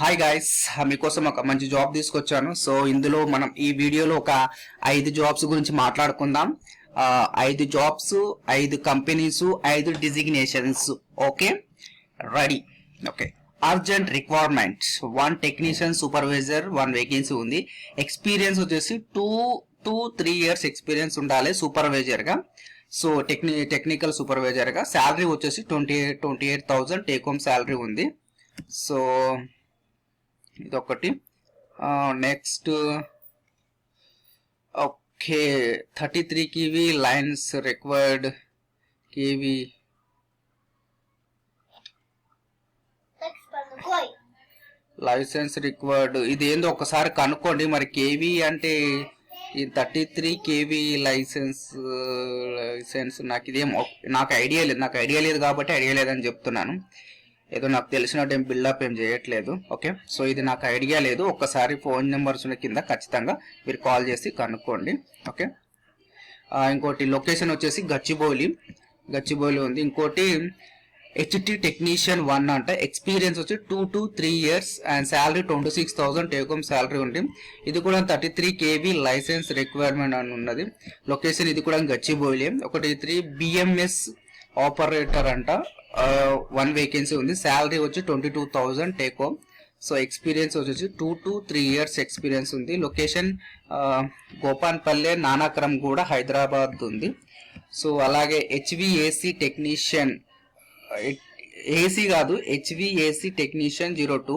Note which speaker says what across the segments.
Speaker 1: Hi guys మీకోసం ఒక మంచి జాబ్ తీసుకొచ్చాను. సో ఇందులో మనం ఈ వీడియోలో ఒక ఐదు జాబ్స్ గురించి మాట్లాడుకుందాం. ఐదు జాబ్స్ ఐదు కంపెనీస్ ఐదు designations okay ready okay urgent requirement one technician supervisor one vacancy ఉంది. ఎక్స్పీరియన్స్ వచ్చేసి two two three years experience ఉండాలి సూపర్వైజర్గా సో టెక్ని టెక్నికల్ సూపర్వైజర్గా శాలరీ వచ్చేసి twenty twenty eight thousand take home salary ఉంది. సో ఇదొకటి. Next okay thirty three KV lines required KV. Licence required. ఇది ఏందో ఒకసారి కనుక్కోండి. మరి కేవీ అంటే ఈ thirty three KV licence licence నాకు ఇదేం నాకు ఐడియా లేదు. నాకు ఐడియా లేదు కాబట్టి ఐడియా లేదని చెప్తున్నాను. ఏదో నాకు తెలిసినట్టు ఏం బిల్డప్ ఏం చేయట్లేదు ఓకే సో ఇది నాకు ఐడియా లేదు. ఒక్కసారి ఫోన్ నెంబర్స్ కింద ఖచ్చితంగా మీరు కాల్ చేసి కనుక్కోండి ఓకే ఇంకోటి లొకేషన్ వచ్చేసి గచ్చిబౌలి. గచ్చిబౌలి ఉంది. ఇంకోటి హెచ్టి టెక్నీషియన్ వన్ అంట. ఎక్స్పీరియన్స్ వచ్చి two to three years and salary twenty six thousand take home salary ఉంది. ఇది కూడా thirty three KV licence requirement అని ఉన్నది. లొకేషన్ ఇది కూడా గచ్చిబౌలి. ఒకటి త్రీ బిఎంఎస్ ఆపరేటర్ అంట. వన్ వేకెన్సీ ఉంది. శాలరీ వచ్చి twenty two thousand take home so experience వచ్చేసి two to three years experience ఉంది. లొకేషన్ గోపాన్పల్లె నానాక్రమ్ కూడా హైదరాబాద్ ఉంది. సో అలాగే హెచ్విఏసి టెక్నీషియన్ ఏసీ కాదు HVAC technician zero two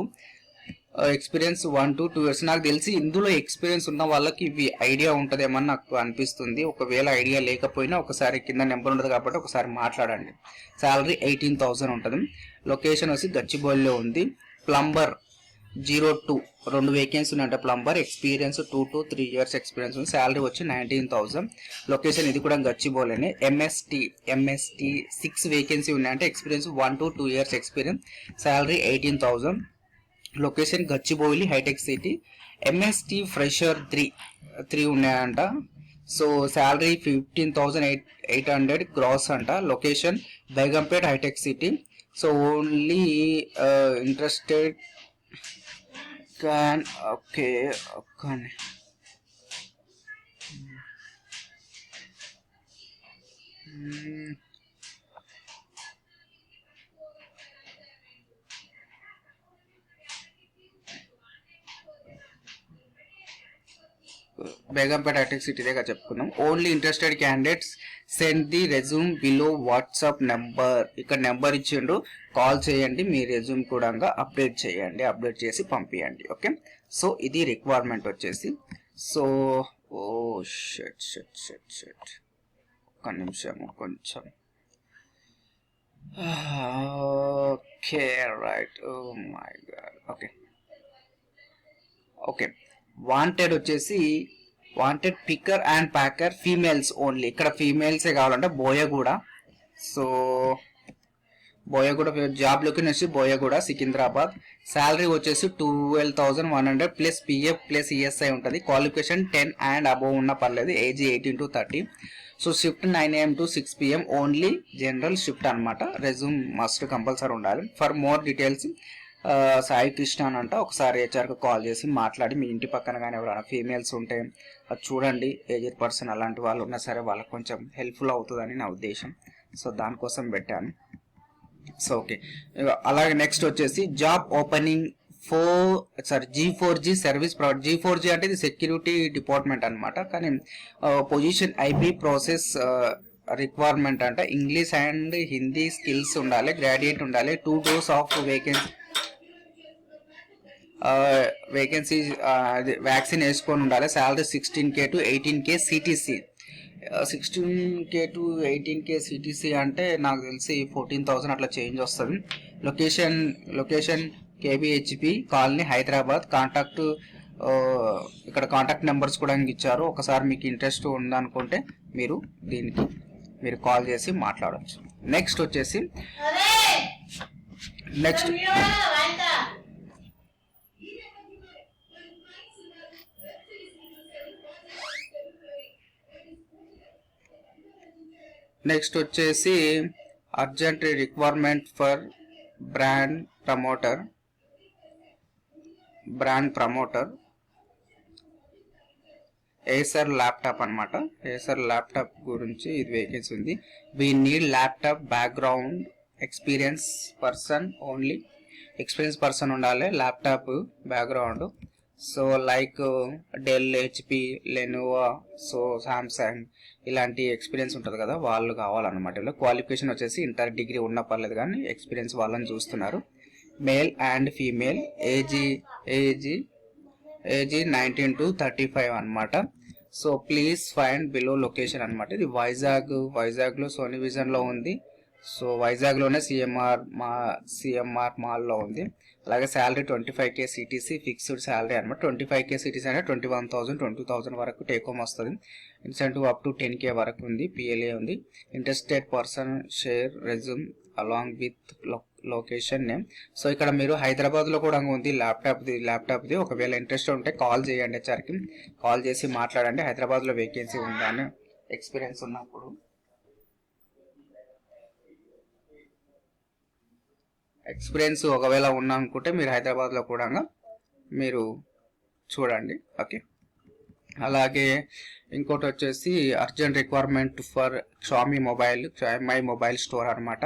Speaker 1: experience one to two years. నాకు తెలిసి ఇందులో ఎక్స్పీరియన్స్ ఉన్న వాళ్ళకి ఇవి ఐడియా ఉంటుందేమని నాకు అనిపిస్తుంది. ఒకవేళ ఐడియా లేకపోయినా ఒకసారి కింద నెంబర్ ఉంటుంది కాబట్టి ఒకసారి మాట్లాడండి. శాలరీ ఎయిటీన్ థౌసండ్ ఉంటుంది. లొకేషన్ వచ్చి గచ్చిబౌలిలో ఉంది. ప్లంబర్ జీరో టూ రెండు వేకెన్సీ ఉన్నాయంటే plumber. Experience two to three years experience ఉంది. శాలరీ వచ్చి నైన్టీన్ థౌసండ్. లొకేషన్ ఇది కూడా గచ్చిబౌలినే. ఎంఎస్టీ ఎంఎస్టీ సిక్స్ వేకెన్సీ ఉన్నాయంటే. Experience one to two years experience. Salary eighteen thousand. Location Gachibowli Hitech City. MST fresher three three ఉన్నాయంట. So salary fifteen thousand eight eight hundred gross అంట. Location Begumpet Hitech City. So only interested can okay కానీ బేగంపేట అటెక్ సిటీదేగా దగ్గర చెప్పుకుందాం. Only interested candidates send the resume below WhatsApp number ఇక్కడ number ఇచ్చిండు. Call చేయండి. మీ రెజ్యూమ్ కూడా అప్డేట్ చేయండి. అప్డేట్ చేసి పంపించండి ఓకే సో ఇది రిక్వైర్మెంట్ వచ్చేసి. So oh shut shut shut shut ఒక్క నిమిషము కొంచెం. Okay right oh my God okay okay wanted వచ్చేసి wanted picker and packer females only ఇక్కడ ఫీమేల్సే కావాలంటే Boyaguda so Boyaguda job location వచ్చి బోయగూడ సికింద్రాబాద్. శాలరీ వచ్చేసి twelve thousand one hundred plus PF plus ESI ఉంటుంది. క్వాలిఫికేషన్ టెన్ అండ్ అబోవ్ ఉన్న పర్లేదు age eighteen to thirty so shift nine AM to six PM only general shift అనమాట resume must compulsory ఉండాలి. For more details Sai Krishna అని అంట. ఒకసారి హెచ్ఆర్కి call చేసి మాట్లాడి మీ ఇంటి పక్కన కానీ ఎవరైనా ఫీమేల్స్ ఉంటే అది చూడండి. ఏజెడ్ పర్సన్ అలాంటి వాళ్ళు ఉన్నా సరే వాళ్ళకి కొంచెం హెల్ప్ఫుల్ అవుతుందని నా ఉద్దేశం. సో దానికోసం పెట్టాను. So okay. అలాగే నెక్స్ట్ వచ్చేసి job opening four sorry G four G service provide G four G అంటే ఇది సెక్యూరిటీ డిపార్ట్మెంట్ అనమాట కానీ పొజిషన్ ఐబీ ప్రాసెస్ రిక్వైర్మెంట్ అంటే ఇంగ్లీష్ అండ్ హిందీ స్కిల్స్ ఉండాలి గ్రాడ్యుయేట్ ఉండాలి two doses of vacancy vacancy vaccine వేసుకొని ఉండాలి. Salary sixteen K to eighteen K CTC sixteen K to eighteen K CTC అంటే నాకు తెలిసి ఫోర్టీన్ థౌసండ్ అట్లా చేంజ్ వస్తుంది. Location location KBHP colony Hyderabad. Contact ఇక్కడ కాంటాక్ట్ నెంబర్స్ కూడా ఇచ్చారు. ఒకసారి మీకు ఇంట్రెస్ట్ ఉందనుకుంటే మీరు దీనికి మీరు కాల్ చేసి మాట్లాడవచ్చు నెక్స్ట్ వచ్చేసి నెక్స్ట్ నెక్స్ట్ వచ్చేసి urgent requirement for brand promoter. Brand promoter. Acer laptop అన్నమాట. ఏసర్ ల్యాప్టాప్ గురించి ఇది వేకెన్సీ ఉంది. We need laptop background experience person only experience person ఉండాలి laptop background so like Dell HP Lenovo so Samsung ఇలాంటి experience ఉంటుంది కదా వాళ్ళు కావాలన్నమాట. ఇలా క్వాలిఫికేషన్ వచ్చేసి ఇంటర్ డిగ్రీ ఉన్న పర్లేదు కానీ ఎక్స్పీరియన్స్ వాళ్ళని చూస్తున్నారు. Male and female age age age nineteen to thirty five అనమాట so please find below location అనమాట ఇది వైజాగ్ వైజాగ్లో సోనీ విజన్లో ఉంది. సో వైజాగ్లోనే సిఎంఆర్ మా సిఎంఆర్ మాల్లో ఉంది. అలాగే salary twenty five K CTC fixed salary అనమాట ట్వంటీ ఫైవ్ కే సిటీసీ అంటే twenty one thousand twenty thousand వరకు టేక్ హోమ్ వస్తుంది. Incentive up to ten K వరకు ఉంది పిఎల్ఏ ఉంది. Interested person share resume along with location name so ఇక్కడ మీరు హైదరాబాద్లో కూడా ఉంది ల్యాప్టాప్ ల్యాప్టాప్ది. ల్యాప్టాప్ ఒకవేళ ఇంట్రెస్ట్ ఉంటే కాల్ చేయండి హెచ్ఆర్కి. కాల్ చేసి మాట్లాడండి హైదరాబాద్లో వేకెన్సీ ఉందని ఎక్స్పీరియన్స్ ఉన్నప్పుడు. ఎక్స్పీరియన్స్ ఒకవేళ ఉన్నా అనుకుంటే మీరు హైదరాబాద్లో కూడా మీరు చూడండి. ఓకే. అలాగే ఇంకోటి వచ్చేసి urgent requirement for Xiaomi mobile MI mobile store అనమాట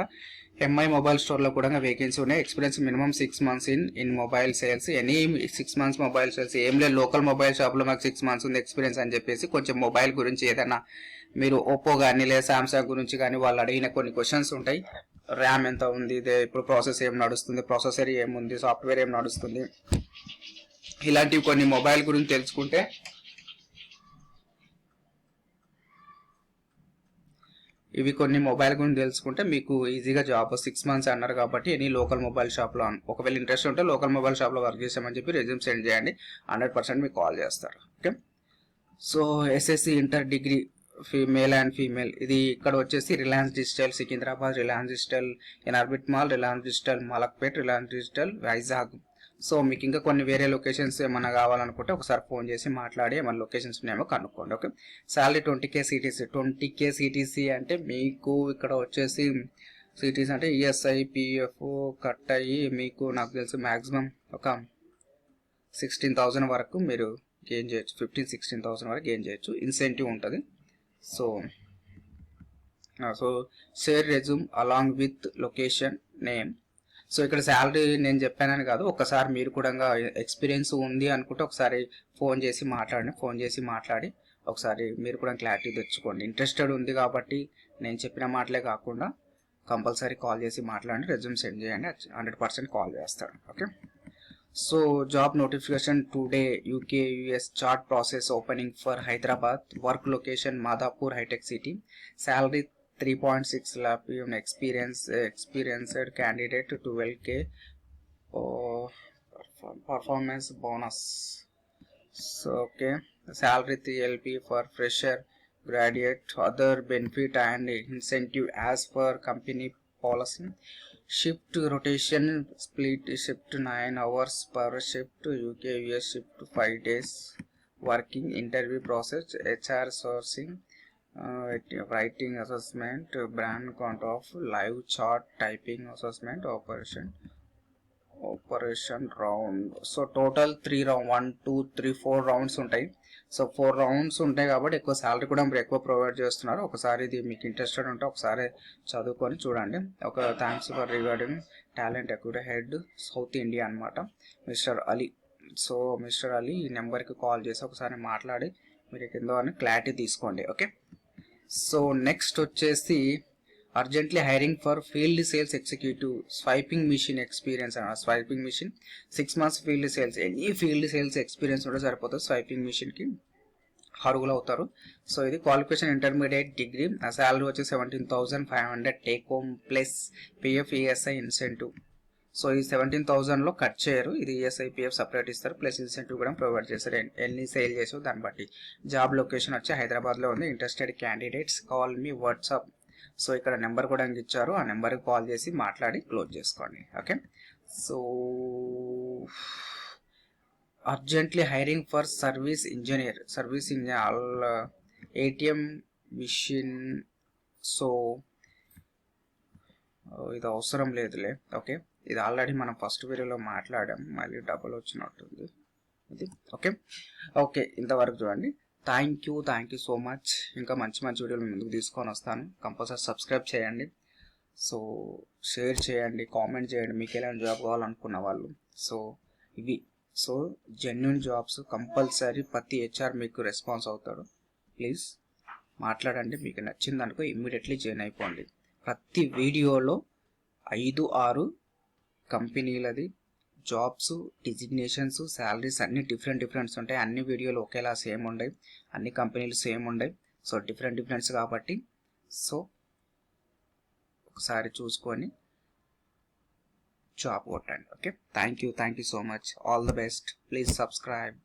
Speaker 1: ఎంఐ మొబైల్ స్టోర్లో కూడా వేకెన్సీ ఉన్నాయి. Experience minimum six months in in mobile sales any six months mobile sales ఏం లేదు లోకల్ మొబైల్ షాప్లో మాకు సిక్స్ మంత్స్ ఉంది ఎక్స్పీరియన్స్ అని చెప్పేసి కొంచెం మొబైల్ గురించి ఏదైనా మీరు ఓప్పో కానీ లేదా సామ్సంగ్ గురించి కానీ వాళ్ళు అడిగిన కొన్ని క్వశ్చన్స్ ఉంటాయి. ర్యామ్ ఎంత ఉంది ఇదే ఇప్పుడు ప్రాసెస్ ఏం నడుస్తుంది ప్రాసెసర్ ఏముంది సాఫ్ట్వేర్ ఏం నడుస్తుంది. ఇలాంటివి కొన్ని మొబైల్ గురించి తెలుసుకుంటే ఇవి కొన్ని మొబైల్ గురించి తెలుసుకుంటే మీకు ఈజీగా జాబ్ సిక్స్ మంత్స్ అన్నారు కాబట్టి ఎనీ లోకల్ మొబైల్ షాప్లో ఒకవేళ ఇంట్రెస్ట్ ఉంటే లోకల్ మొబైల్ షాప్లో వర్క్ చేసామని చెప్పి రెజ్యూమ్ సెండ్ చేయండి హండ్రెడ్ పర్సెంట్ మీకు కాల్ చేస్తారు. Okay? So SSC inter degree female and female ఇది ఇక్కడ వచ్చేసి Reliance Digital Secunderabad Reliance Digital Inorbit mall Reliance Digital Malakpet Reliance Digital Vizag so మీకు ఇంకా కొన్ని వేరే లొకేషన్స్ ఏమన్నా కావాలనుకుంటే ఒకసారి ఫోన్ చేసి మాట్లాడి ఏమైనా లొకేషన్స్ ఉన్నాయేమో కనుక్కోండి okay salary twenty K CTC twenty K CTC అంటే మీకు ఇక్కడ వచ్చేసి సిటీస్ అంటే ఈఎస్ఐ పిఎఫ్ కట్ అయ్యి మీకు నాకు తెలిసి మ్యాక్సిమం ఒక సిక్స్టీన్ థౌజండ్ వరకు మీరు గెయిన్ చేయొచ్చు. ఫిఫ్టీన్ సిక్స్టీన్ థౌసండ్ వరకు గెయిన్ చేయొచ్చు. ఇన్సెంటివ్ ఉంటుంది. So so share resume along with location name. So ఇక్కడ శాలరీ నేను చెప్పానని కాదు ఒకసారి మీరు కూడా ఎక్స్పీరియన్స్ ఉంది అనుకుంటే ఒకసారి ఫోన్ చేసి మాట్లాడండి ఫోన్ చేసి మాట్లాడి ఒకసారి మీరు కూడా క్లారిటీ తెచ్చుకోండి. ఇంట్రెస్టెడ్ ఉంది కాబట్టి నేను చెప్పిన మాటలే కాకుండా కంపల్సరీ కాల్ చేసి మాట్లాడండి రెజ్యూమ్ సెండ్ చేయండి హండ్రెడ్ పర్సెంట్ కాల్ చేస్తాడు okay? So job notification today UK US chart process opening for Hyderabad work location Madhapur hitech city salary three point six lakh experience experienced candidate twelve K performance bonus so okay salary 3lp for fresher graduate other benefit and incentive as per company policy. Shift rotation split shift 9 hours per shift uk us shift 5 days. Working interview process hr sourcing uh, writing assessment brand count of live chart typing assessment operation operation round so total three round one two three four rounds ఉంటాయి. So four rounds ఉంటాయి కాబట్టి ఎక్కువ salary కూడా మీరు ఎక్కువ provide చేస్తున్నారు. ఒకసారి ఇది మీకు ఇంట్రెస్టెడ్ ఉంటే ఒకసారి చదువుకొని చూడండి. ఒక thanks for regarding talent equity head south India అనమాట mister Ali so mister Ali ఈ నెంబర్కి కాల్ చేసి ఒకసారి మాట్లాడి మీరు కింద అని క్లారిటీ తీసుకోండి ఓకే సో నెక్స్ట్ వచ్చేసి urgently hiring for field sales executive swiping machine experience అన్నమాట swiping machine six months field sales any field sales experience ఉంటే సరిపోతుంది. స్వైపింగ్ మిషన్కి అరుగులు అవుతారు. సో ఇది క్వాలిఫికేషన్ ఇంటర్మీడియట్ డిగ్రీ ఆ శాలరీ వచ్చి seventeen thousand five hundred take home plus PF ESI incentive so ఈ సెవెంటీన్ థౌసండ్లో కట్ చేయరు. ఇది ఈఎస్ఐ పిఎఫ్ సపరేట్ ఇస్తారు. ప్లస్ ఇన్సెంటివ్ కూడా ప్రొవైడ్ చేస్తారు. ఎన్ని సేల్ చేసో దాన్ని బట్టి. జాబ్ లొకేషన్ వచ్చి హైదరాబాద్లో ఉంది. ఇంట్రెస్టెడ్ క్యాండిడేట్స్ కాల్ మీ వాట్సాప్ సో ఇక్కడ నెంబర్ కూడా ఇంక ఇచ్చారు. ఆ నెంబర్కి కాల్ చేసి మాట్లాడి క్లోజ్ చేసుకోండి. Okay? So urgently hiring for service engineer. Service engineer all ATM machine. So ఇది అవసరం లేదులే. ఓకే? ఇది ఆల్రెడీ మనం ఫస్ట్ వీడియోలో మాట్లాడాం. మళ్ళీ డబుల్ వచ్చినట్టుంది. ఇది? ఓకే? ఓకే. ఇంతవరకు చూడండి. Thank you thank you so much ఇంకా మంచి మంచి వీడియోలు ముందుకు తీసుకొని వస్తాను. కంపల్సరీ సబ్స్క్రైబ్ చేయండి. సో షేర్ చేయండి కామెంట్ చేయండి. మీకు ఎలాంటి జాబ్ కావాలనుకున్న వాళ్ళు. సో ఇవి. సో జెన్యున్ జాబ్స్ కంపల్సరీ ప్రతి హెచ్ఆర్ మీకు రెస్పాన్స్ అవుతాడు. ప్లీజ్ మాట్లాడండి. మీకు నచ్చింది అనుకో ఇమ్మీడియట్లీ జాయిన్ అయిపోండి. ప్రతి వీడియోలో ఐదు ఆరు కంపెనీలది జాబ్స్ డిజిగ్నేషన్స్ శాలరీస్ అన్ని డిఫరెంట్ డిఫరెంట్స్ ఉంటాయి. అన్ని వీడియోలు ఒకేలా సేమ్ ఉండవు అన్ని కంపెనీలు సేమ్ ఉండవు సో డిఫరెంట్ డిఫరెంట్స్ కాబట్టి. సో ఒకసారి చూసుకొని జాబ్ కొట్టండి. Okay? Thank you thank you so much. All the best. Please subscribe.